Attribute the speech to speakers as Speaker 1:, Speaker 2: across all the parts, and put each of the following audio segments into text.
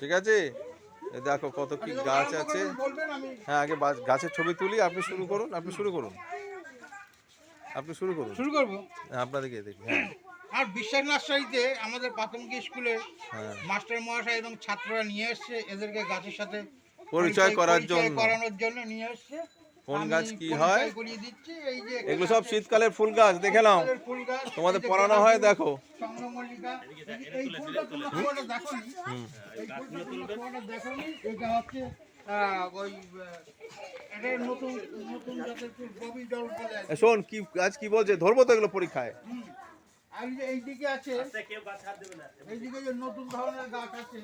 Speaker 1: ঠিক আছে? দেখো কত কি গাছ আছে। হ্যাঁ আগে গাছের ছবি তুলি আপনি শুরু করুন আপনি শুরু করুন। আপনি শুরু করুন।
Speaker 2: শুরু করব?
Speaker 1: হ্যাঁ, আপনাদেরকে দেখি হ্যাঁ।
Speaker 2: আর বিশ্বাস নার্সারিতে আমাদের প্রাথমিক স্কুলে
Speaker 1: হ্যাঁ।
Speaker 2: মাস্টার মহাশয় এবং ছাত্ররা নিয়ে এসছে এদেরকে গাছের সাথে
Speaker 1: পরিচয় করার জন্য।
Speaker 2: করানোর জন্য নিয়ে এসছে।
Speaker 1: কোন গাছ কি হয়?
Speaker 2: করিয়ে দিচ্ছি এই যে
Speaker 1: এগুলো সব শীতকালের ফুল গাছ দেখে নাও।
Speaker 2: ফুল
Speaker 1: তোমাদের পড়ানো হয় দেখো।
Speaker 2: ফুল
Speaker 1: শোন কি গাছ কি বলছে? ধরবো তো এগুলো পরীক্ষায়।
Speaker 2: এইদিকে আছে এইদিকে নতুন ধরনের গাছ আছে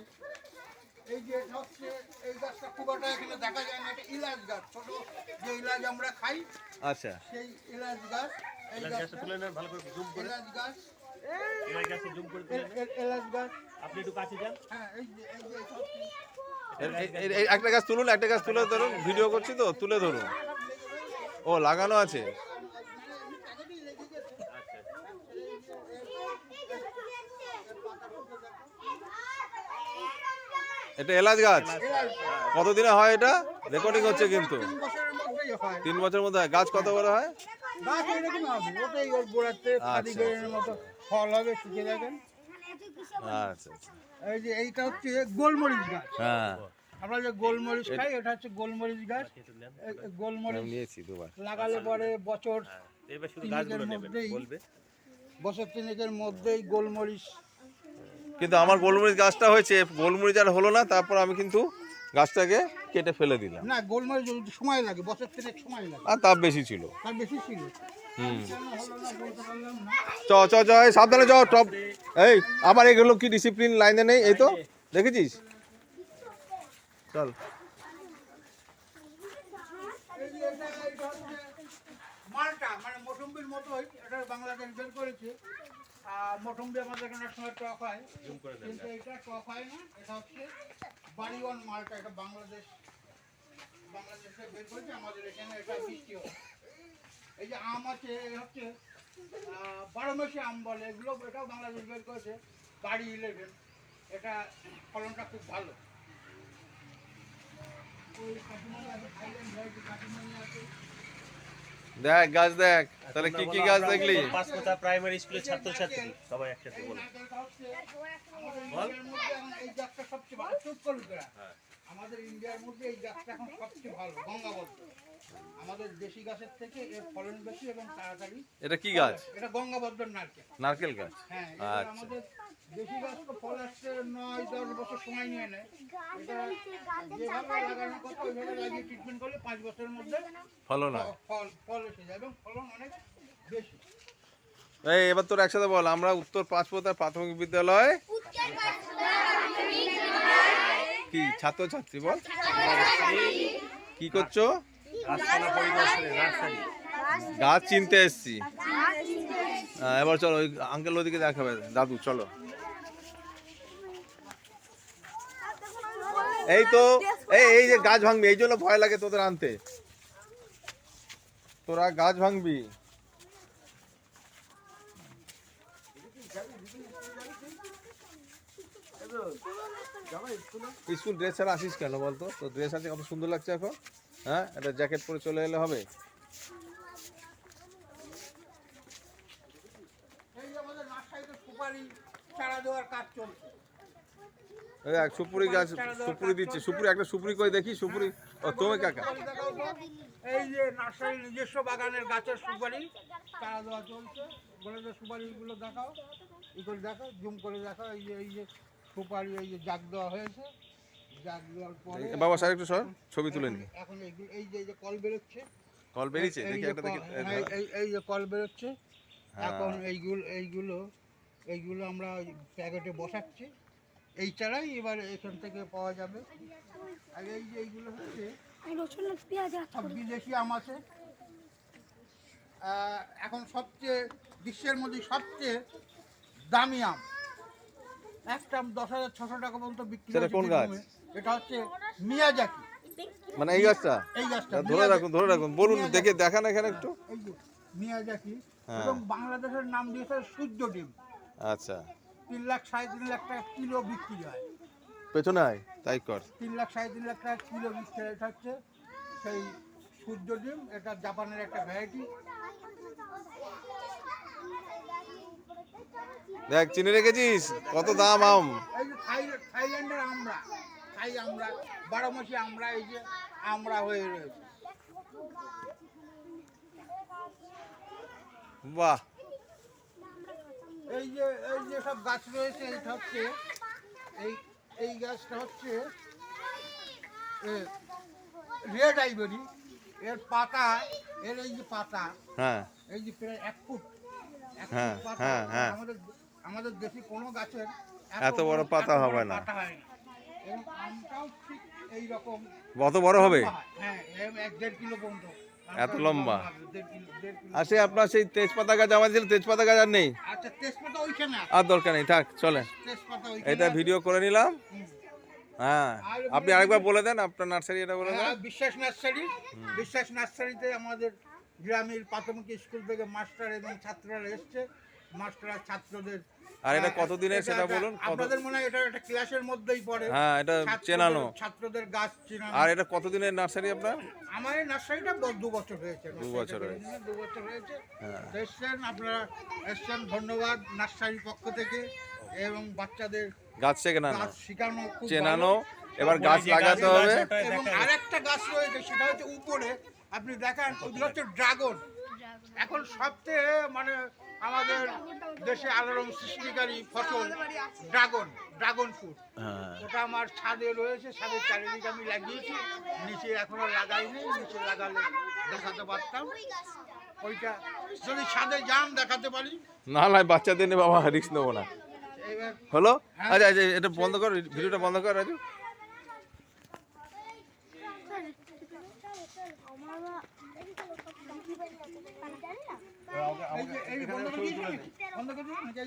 Speaker 2: এই যে হচ্ছে এই গাছটা খুব একটা এখানে দেখা যায় না এটা ইলাচ গাছ। ছোট যে ইলাচ আমরা খাই
Speaker 1: আচ্ছা।
Speaker 2: সেই ইলাচ গাছ এই গাছটা
Speaker 3: তুলে নেন ভালো করে জুম করে।
Speaker 2: এলাচ গাছ।
Speaker 3: এবার কাছে জুম করে তুলে
Speaker 2: এ- এ- গাছ।
Speaker 3: আপনি একটু কাছে যান।
Speaker 2: হ্যাঁ এই যে এই যে এটা হচ্ছে
Speaker 1: এ- এ- এ- এই একটা গাছ তুলুন একটা গাছ তুলে ধরুন ভিডিও করছি তো তুলে ধরুন। ও লাগানো আছে। এটা এলাচ গাছ? কতদিনে হয় এটা? রেকর্ডিং হচ্ছে কিন্তু।
Speaker 2: তিন বছরের হয়।
Speaker 1: মধ্যে হয়। গাছ কত বড় হয়? আচ্ছা,
Speaker 2: মতো ফল হবে শুকে যাবেন
Speaker 1: আচ্ছা আচ্ছা।
Speaker 2: এই যে এইটা হচ্ছে গোলমরিচ গাছ।
Speaker 1: হ্যাঁ।
Speaker 2: আমরা যে গোলমরিচ খাই এটা হচ্ছে গোলমরিচ গাছ। গোলমরিচ
Speaker 1: নিয়েছি দুবার।
Speaker 2: লাগালে পরে বছর তিনেকের
Speaker 3: গাছগুলো
Speaker 2: মধ্যেই বছর তিনেকের মধ্যেই গোলমরিচ
Speaker 1: কিন্তু আমার গোলমরিচ গাছটা হয়েছে গোলমরিচ আর হলো না তারপর আমি কিন্তু গাছটাকে কেটে ফেলে দিলাম।
Speaker 2: না গোলমরিচ যদি সময় লাগে বছর তিনেক সময় লাগে।
Speaker 1: আর তাপ বেশি ছিল।
Speaker 2: তার বেশি ছিল।
Speaker 1: হুম। চ চ চ এই সাবধানে চ টপ। এই আবার এগুলো কি ডিসিপ্লিন লাইনে নেই? এই তো দেখেছিস? চল।
Speaker 2: মালটা মানে মৌসুম্বির মতোই এটা বাংলাদেশ বের করেছে। আর মৌসুম্বি আমাদের এখানে সময় টক হয়। কিন্তু এটা টক হয় না এটা হচ্ছে বাড়িওয়ান মালটা এটা বাংলাদেশ বাংলাদেশে বের করেছে আমাদের এখানে এটা মিষ্টি হয়। এই যে আম আছে হচ্ছে বারো মাসে আম বলে এগুলো এটাও বাংলাদেশ বের করেছে বাড়ি ইলেভেন এটা ফলনটা খুব ভালো। ওই কাটিমনি আছে থাইল্যান্ড ভ্যারাইটি কাটিমনি আছে।
Speaker 1: দেখ গাছ দেখ। তাহলে কি কি গাছ দেখলি?
Speaker 3: পাঁচকোটা প্রাইমারি স্কুলের ছাত্রছাত্রী। সবাই একসাথে
Speaker 2: ইন্ডিয়ার মধ্যে এই গাছটা সবচেয়ে ভালো চুপ করুন তোরা। আমাদের ইন্ডিয়ার মধ্যে এই গাছটা এখন সবচেয়ে ভালো গঙ্গাবদ্ধ আমাদের দেশি গাছের থেকে এর ফলন বেশি এবং তাড়াতাড়ি।
Speaker 1: এটা কি গাছ?
Speaker 2: এটা গঙ্গাবদ্ধ নারকেল।
Speaker 1: নারকেল গাছ।
Speaker 2: হ্যাঁ
Speaker 1: আচ্ছা।
Speaker 2: আমাদের দেশি গাছ তো ফল আসতে নয় দশ বছর সময় নিয়ে নেয়। এটা যেভাবে লাগানো কথা ওইভাবে লাগিয়ে ট্রিটমেন্ট করলে পাঁচ বছরের মধ্যে
Speaker 1: ফলো না
Speaker 2: ফল ফল এসে যায় এবং ফলন অনেক বেশি।
Speaker 1: এই এবার তোর একসাথে বল আমরা উত্তর পাঁচপোতা প্রাথমিক বিদ্যালয় কি ছাত্রছাত্রী বল? কি করছ? গাছ চিনতে এসছি। হ্যাঁ, এবার চলো ওই আঙ্কেল ওদিকে দেখাবে। দাদু চলো। এই তো এই এই যে গাছ ভাঙবি এই জন্য ভয় লাগে তোদের আনতে। তোরা গাছ ভাঙবি। স্কুল ড্রেস ছাড়া আসিস কেন বলতো? তো ড্রেস আছে কত সুন্দর লাগছে এখন। হ্যাঁ একটা জ্যাকেট পরে চলে এলে হবে।
Speaker 2: দেওয়ার কাজ চলছে।
Speaker 1: দেখ সুপুরি গাছ সুপুরি দিচ্ছে। সুপুরি একটা সুপুরি করে দেখি সুপুরি। ও তুমি কাকা?
Speaker 2: এই যে নার্সারির নিজস্ব বাগানের গাছের সুপারি চারা দেওয়া চলছে। বলে যে সুপারিগুলো দেখাও ই করে দেখাও জুম করে দেখাও। এই যে এই যে সুপারি এই যে জাগ দেওয়া হয়েছে। জাগ দেওয়ার পরে
Speaker 1: বাবা স্যার একটু সর ছবি তুলে নি
Speaker 2: এখন এইগুলো এই যে এই যে কল বেরোচ্ছে।
Speaker 1: কল বেরিয়েছে? দেখি একটা দেখি
Speaker 2: হ্যাঁ, এই এই যে কল বেরোচ্ছে।
Speaker 1: হ্যাঁ।
Speaker 2: এখন এইগুলো এইগুলো এইগুলো আমরা প্যাকেটে বসাচ্ছি। এই চারাই এবার এখান থেকে পাওয়া যাবে। আর এই যে এইগুলো হচ্ছে
Speaker 4: রসুন আর পেঁয়াজ আট
Speaker 2: সব বিদেশি আম আছে। এখন সবচেয়ে বিশ্বের মধ্যে সবচেয়ে দামি আম। একটা আম দশ হাজার ছশো টাকা পর্যন্ত বিক্রি
Speaker 1: কোন গাছ?
Speaker 2: এটা হচ্ছে মিয়াজাকি।
Speaker 1: মানে এই গাছটা?
Speaker 2: এই গাছটা
Speaker 1: ধরে রাখুন ধরে রাখুন বলুন দেখে দেখান এখানে একটু।
Speaker 2: মিয়াজাকি।
Speaker 1: হ্যাঁ।
Speaker 2: এবং বাংলাদেশের নাম দিয়েছে সূর্য ডিম।
Speaker 1: আচ্ছা।
Speaker 2: তিন লাখ সাড়ে তিন লাখ টাকা কিলো বিক্রি হয়।
Speaker 1: পেছনে আয় তাই কর।
Speaker 2: তিন লাখ সাড়ে তিন লাখ টাকা কিলো বিক্রি এটা হচ্ছে সেই সূর্য ডিম এটা জাপানের একটা ভ্যারাইটি
Speaker 1: দেখ চিনে রেখেছিস? কত দাম আম।
Speaker 2: এই যে থাই থাইল্যান্ডের আমরা থাই আমরা বারো মাসে আমরা এই যে আমরা হয়ে রয়েছে।
Speaker 1: বাহ।
Speaker 2: এই যে এই যে সব গাছ রয়েছে এইটা হচ্ছে এই এই গাছটা হচ্ছে রেড আইভরি। এর পাতা এর এই যে পাতা
Speaker 1: হ্যাঁ।
Speaker 2: এই যে প্রায় এক ফুট এক ফুট
Speaker 1: হ্যাঁ,
Speaker 2: পাতা,
Speaker 1: হ্যাঁ, হ্যাঁ।
Speaker 2: আমাদের আমাদের দেশি কোনো গাছের
Speaker 1: এত বড় পাতা হবে না।
Speaker 2: আমটাও ঠিক এই রকম
Speaker 1: কত বড় হবে?
Speaker 2: হ্যাঁ এক দেড় কিলো পর্যন্ত।
Speaker 1: এত লম্বা? আসে আপনার সেই তেজপাতা গাছ আমার ছিল তেজপাতা গাছ আর নেই।
Speaker 2: আচ্ছা
Speaker 1: আর দরকার নেই থাক চলে। এটা ভিডিও করে নিলাম। হ্যাঁ আপনি আরেকবার বলে দেন আপনার নার্সারি এটা বলে দেন।
Speaker 2: হ্যাঁ, বিশ্বাস নার্সারি বিশ্বাস নার্সারিতে আমাদের গ্রামের প্রাথমিক স্কুল থেকে মাস্টার এবং ছাত্ররা এসছে। মাস্টার ছাত্রদের
Speaker 1: আর এটা কতদিনের সেটা বলুন?
Speaker 2: আপনাদের মনে হয় এটা একটা ক্লাসের মধ্যেই পড়ে।
Speaker 1: হ্যাঁ এটা চেনানো।
Speaker 2: ছাত্রদের গাছ চেনানো।
Speaker 1: আর এটা কতদিনের নার্সারি আপনার?
Speaker 2: আমার এই নার্সারিটা দু বছর হয়েছে।
Speaker 1: দু বছর হয়েছে।
Speaker 2: দু বছর হয়েছে।
Speaker 1: হ্যাঁ।
Speaker 2: এসছেন আপনারা এসছেন ধন্যবাদ নার্সারির পক্ষ থেকে এবং বাচ্চাদের
Speaker 1: গাছ থেকে না
Speaker 2: গাছ শেখানো
Speaker 1: চেনানো। এবার গাছ লাগাতে হবে।
Speaker 2: এবং আরেকটা গাছ রয়েছে সেটা হচ্ছে উপরে। আপনি দেখেন ওগুলো হচ্ছে ড্রাগন। এখন সবচেয়ে মানে আমাদের দেশে আলোড়ন সৃষ্টিকারী ফসল ড্রাগন ড্রাগন ফ্রুট।
Speaker 1: হ্যাঁ।
Speaker 2: ওটা আমার ছাদে রয়েছে ছাদের চারিদিকে আমি লাগিয়েছি। নিচে এখনও লাগাইনি নিচে লাগালে দেখাতে পারতাম। ওইটা যদি ছাদে যান দেখাতে পারি।
Speaker 1: না না বাচ্চাদের নিয়ে বাবা রিক্স নেব না। হলো? আচ্ছা আচ্ছা এটা বন্ধ কর ভিডিওটা বন্ধ কর রাজু
Speaker 2: এই যে এই বন্ধ করে দিয়েছি নাকি? বন্ধ করে দিয়েছি নাকি? এই যে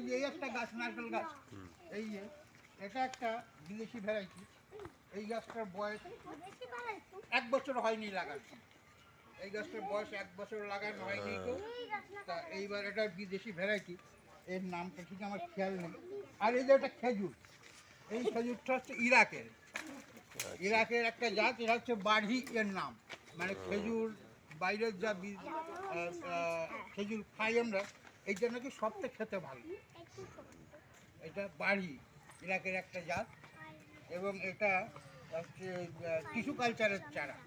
Speaker 2: এই একটা গাছ নারকেল গাছ এই যে এটা একটা বিদেশি ভ্যারাইটি এই গাছটার বয়স এক বছর হয়নি এই গাছটার বয়স এক বছর হয়নি তা এইবার এটা বিদেশি ভ্যারাইটি এর নামটা ঠিক আমার খেয়াল নেই আর এই যে একটা খেজুর এই খেজুরটা হচ্ছে ইরাকের ইরাকের একটা জাত এটা হচ্ছে বাড়ি এর নাম মানে খেজুর, বাইরের যা খেজুর খাই আমরা, এইটা নাকি সবথেকে খেতে ভালো। এটা বাড়ি, ইরাকের একটা জাত। এবং এটা হচ্ছে টিস্যু কালচারের চারা।